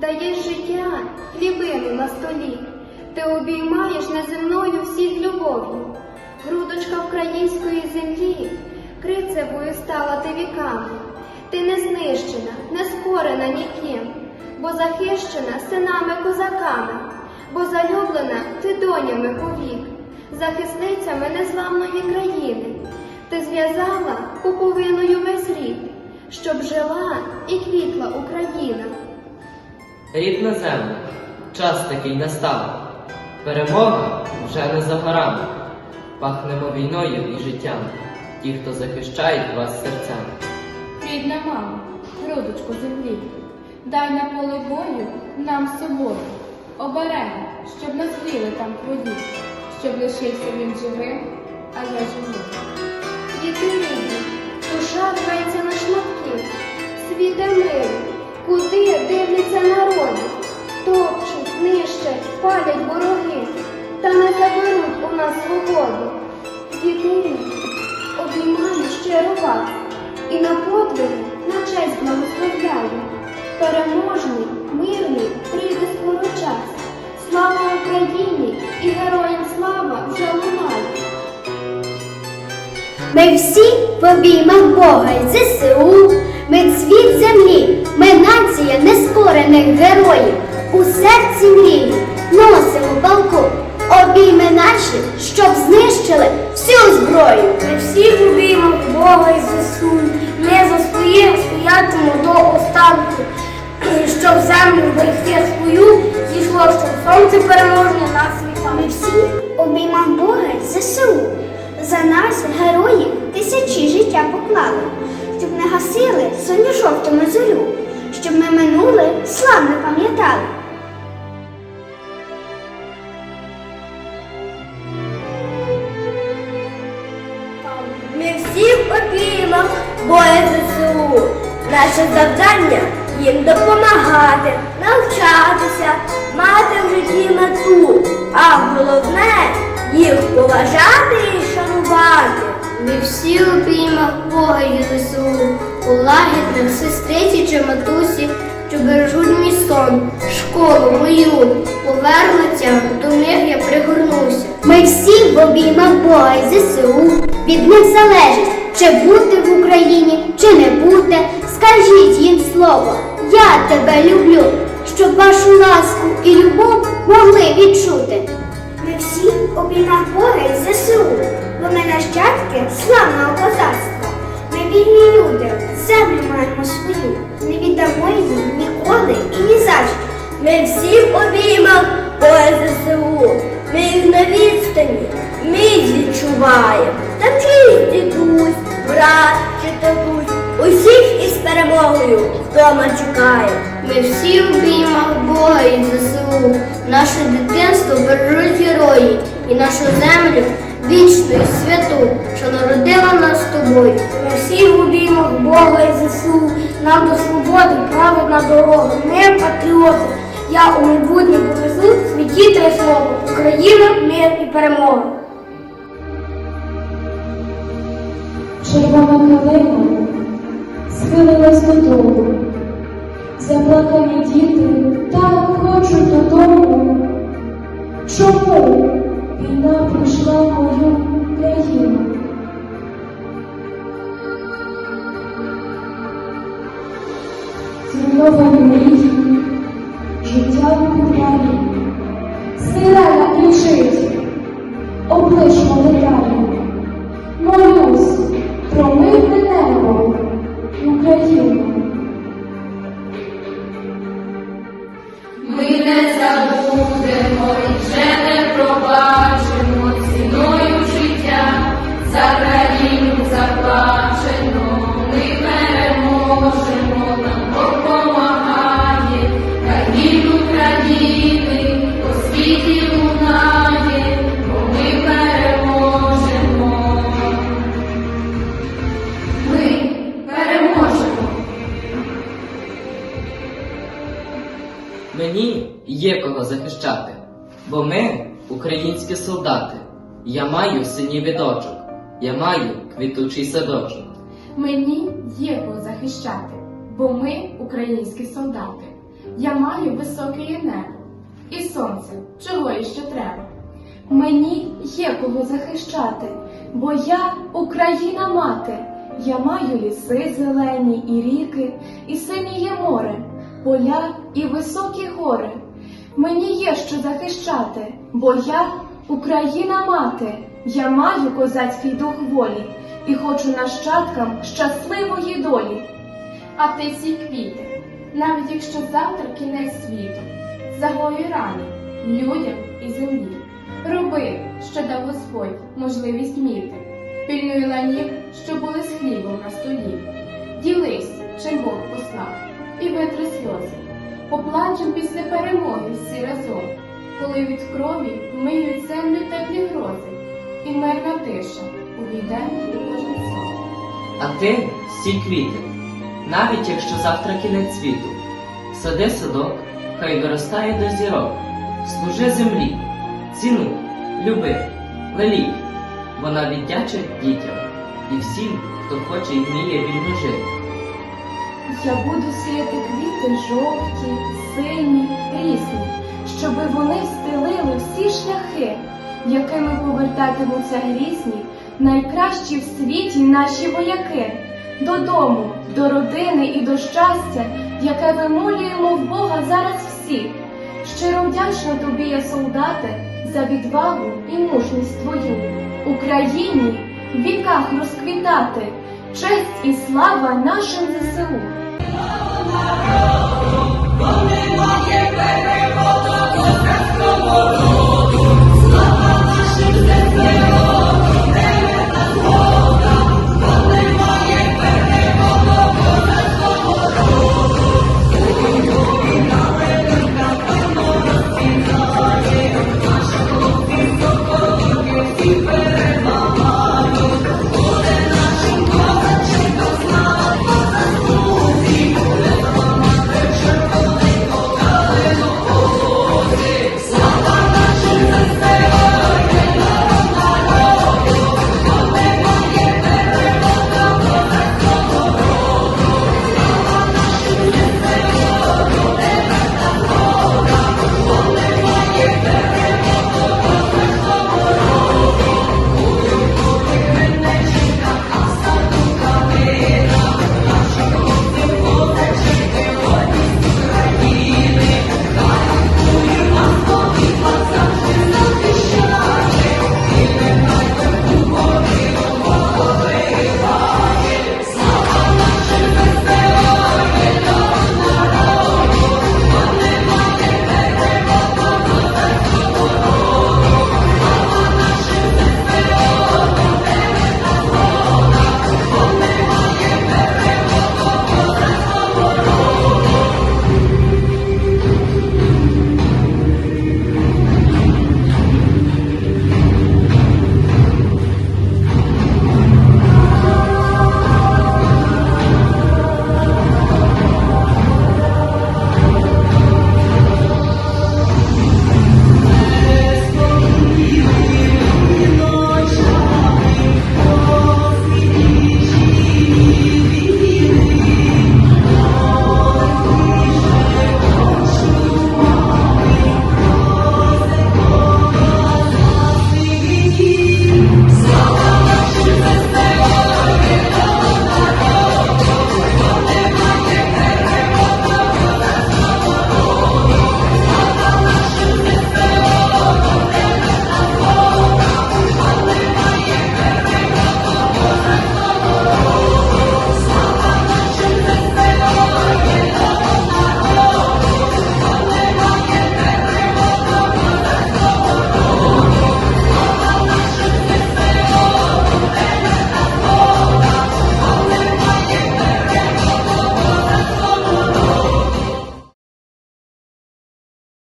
даєш життя хлібину на столі. Ти обіймаєш неземною всіх любов'ю. Грудочка української землі, крицевою стала ти віками. Ти не знищена, не скорена ніким, бо захищена синами козаками, бо залюблена ти донями повік, захисницями незламної країни. Ти зв'язала пуповиною весь рід, щоб жила і квітла Україна. Рідна земля, час такий настав. Перемога вже не за горами. Пахнемо війною і життям. Ті, хто захищають вас серцями. Рідна мама, грудочку землі, дай на поле бою нам собою, обереги, щоб нас віли там твої, щоб лишився він живим, а я живу. Діти рідні, душа рветься на миру, куди дивляться народи, топчуть, нищать, палять вороги, та не заберуть у нас свободу. Рідні, обіймаю щиро вас, і на подвиги на честь благословляю. Переможний, мирний, прийде скоро час. Слава Україні і героям слава вже лунає. Ми всі в Бога й ЗСУ, ми цвіт землі, ми нація нескорених героїв. У серці мрії носимо палку, обійми наші, щоб знищили всю зброю. Ми всі обіймах Бога і ЗСУ. Ми за своє стоятимемо до останку, щоб землю берегти свою, зійшло, щоб сонце переможне нас світало. Ми всі в обіймах Бога й ЗСУ. За нас, герої, тисячі життя поклали, соню жовтому зорю, щоб ми минуле славно пам'ятали. Ми всі в обіймах ЗСУ. Наше завдання їм допомагати, навчатися, мати в житті мету, а головне їх поважати і шанувати. Ми всі в обіймах Бога і ЗСУ, у лагідних сестриці чи матусі, що бережуть мій сон, школу мою, повернуться, до них я пригорнуся. Ми всі в обіймах Бога і ЗСУ, від них залежить, чи бути в Україні, чи не бути. Скажіть їм слово, я тебе люблю, щоб вашу ласку і любов могли відчути. Ми всі в обіймах Бога і ЗСУ, бо ми нащадки славного козацтва. Ми вільні люди, землю маємо свою, не віддамо її ніколи і ні за що. Ми всі в обіймах Бога ЗСУ. Ми їх на відстані, ми відчуваємо. Там чиїсь дідусь, брат чи татусь. Усіх із перемогою вдома чекає. Ми всі в обіймах Бога і ЗСУ. Наше дитинство бережуть герої і нашу землю вічну і святу, що народила нас з тобою. Ми всі обіймах Бога і ЗСУ. Нам до свободи праведна дорога. Ми патріоти. Я у майбутнє повезу святітеле слово. Україна, мир і перемога. Червона калина схилилась додому. Заплакані діти так хочуть додому. Чому війна прийшла в мою країну? Зруйновані мрії, життя в сирена кричить, обличчя деталі. Захищати, бо ми українські солдати. Я маю синій відочок, я маю квітучий садочок. Мені є кого захищати, бо ми українські солдати. Я маю високе небо і сонце, чого іще треба. Мені є кого захищати, бо я Україна мати. Я маю ліси зелені і ріки, і синіє море, поля і високі гори. Мені є що захищати, бо я Україна мати. Я маю козацький дух волі і хочу нащадкам щасливої долі. А ти ці квіти, навіть якщо завтра кінець світу, загої рани людям і землі. Роби, що дав Господь можливість міти, пильнуй ланів, що були з хлібом на столі. Ділись, чим Бог послав, і витри сльози. Поплачем після перемоги коли від крові миють землю теплі грози, і мирна тиша увійде у кожен сон. А ти сій квіти, навіть якщо завтра кінець світу. Сади садок, хай доростає до зірок, служи землі, ціну, люби, лелій. Вона віддячить дітям і всім, хто хоче і вміє вільно жити. Я буду сіяти квіти жовті, сині, різні, щоби вони встелили всі шляхи, якими повертатимуться грізні, найкращі в світі наші вояки, додому, до родини і до щастя, яке вимолюємо в Бога зараз всі. Щиро вдячна тобі, я солдате, за відвагу і мужність твою. Україні в віках розквітати, честь і слава нашим ЗСУ.